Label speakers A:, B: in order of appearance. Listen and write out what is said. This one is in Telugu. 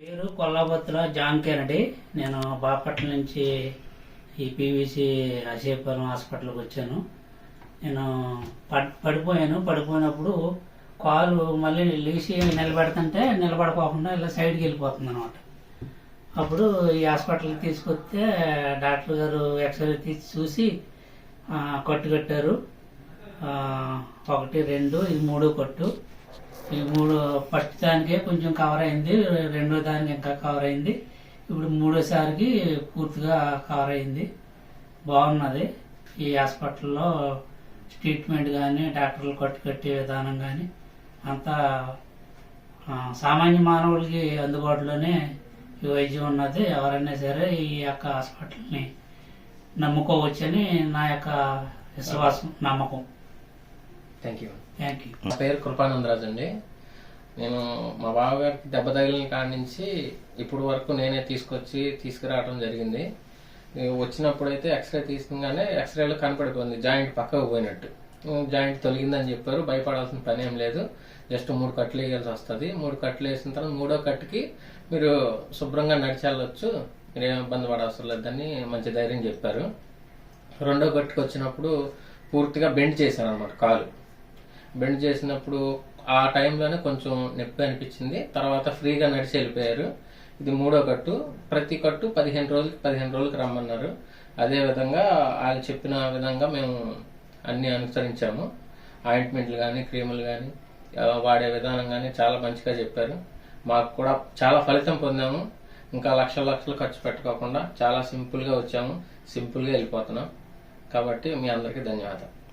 A: పేరు కొల్లాబత్తుల జాన్ కెనడి. నేను బాపట్ల నుంచి ఈ పీవీసీ అశేపురం హాస్పిటల్కి వచ్చాను. నేను పడ్ పడిపోయాను. పడిపోయినప్పుడు కాలు మళ్ళీ లేచి నిలబెడుతుంటే నిలబడుకోకుండా ఇలా సైడ్కి వెళ్ళిపోతుంది అనమాట అప్పుడు ఈ హాస్పిటల్కి తీసుకొస్తే డాక్టర్ గారు ఎక్స్రే తీసి చూసి కట్టు కట్టారు. ఒకటి రెండు ఇది మూడో కట్టు. ఈ మూడు ఫస్ట్ దానికే కొంచెం కవర్ అయింది రెండో దానికి ఇంకా కవర్ అయింది. ఇప్పుడు మూడోసారికి పూర్తిగా కవర్ అయింది. బాగున్నది. ఈ హాస్పిటల్లో ట్రీట్మెంట్ కానీ డాక్టర్లు కట్టు కట్టే విధానం కానీ అంతా సామాన్య మానవులకి అందుబాటులోనే ఈ వైద్యం ఉన్నది. ఎవరైనా సరే ఈ యొక్క హాస్పిటల్ని నమ్ముకోవచ్చని నా యొక్క విశ్వాసం నమ్మకం.
B: థ్యాంక్ యూ
A: థ్యాంక్ యూ
B: నా పేరు కృపానందరాజు అండి నేను మా బావగారికి దెబ్బ తగిలిన కాడి నుంచి ఇప్పుడు వరకు నేనే తీసుకొచ్చి తీసుకురావడం జరిగింది. వచ్చినప్పుడైతే ఎక్స్రే తీసుకుగానే ఎక్స్రేలో కనపడిపోయింది జాయింట్ పక్కకు పోయినట్టు. జాయింట్ తొలగిందని చెప్పారు భయపడాల్సిన పని ఏం లేదు. జస్ట్ మూడు కట్లు వేయాల్సి వస్తుంది. మూడు కట్లు వేసిన తర్వాత మూడో కట్టుకి మీరు శుభ్రంగా నడిచెళ్ళొచ్చు. మీరు ఏం ఇబ్బంది పడవసరం లేదని మంచి ధైర్యం చెప్పారు. రెండో కట్టుకు వచ్చినప్పుడు పూర్తిగా బెండ్ చేశారు అనమాట కాలు. బెండ్ చేసినప్పుడు ఆ టైంలోనే కొంచెం నొప్పి అనిపించింది. తర్వాత ఫ్రీగా నడిచి వెళ్ళిపోయారు. ఇది మూడో కట్టు. ప్రతి కట్టు పదిహేను రోజులకి పదిహేను రోజులకి రమ్మన్నారు. అదే విధంగా వాళ్ళు చెప్పిన విధంగా మేము అన్ని అనుసరించాము. ఆయింట్మెంట్లు కానీ క్రీములు కానీ వాడే విధానం కానీ చాలా మంచిగా చెప్పారు. మాకు కూడా చాలా ఫలితం పొందాము. ఇంకా లక్షల లక్షలు ఖర్చు పెట్టుకోకుండా చాలా సింపుల్గా వచ్చాము. సింపుల్గా వెళ్ళిపోతున్నాం. కాబట్టి మీ అందరికీ ధన్యవాదాలు.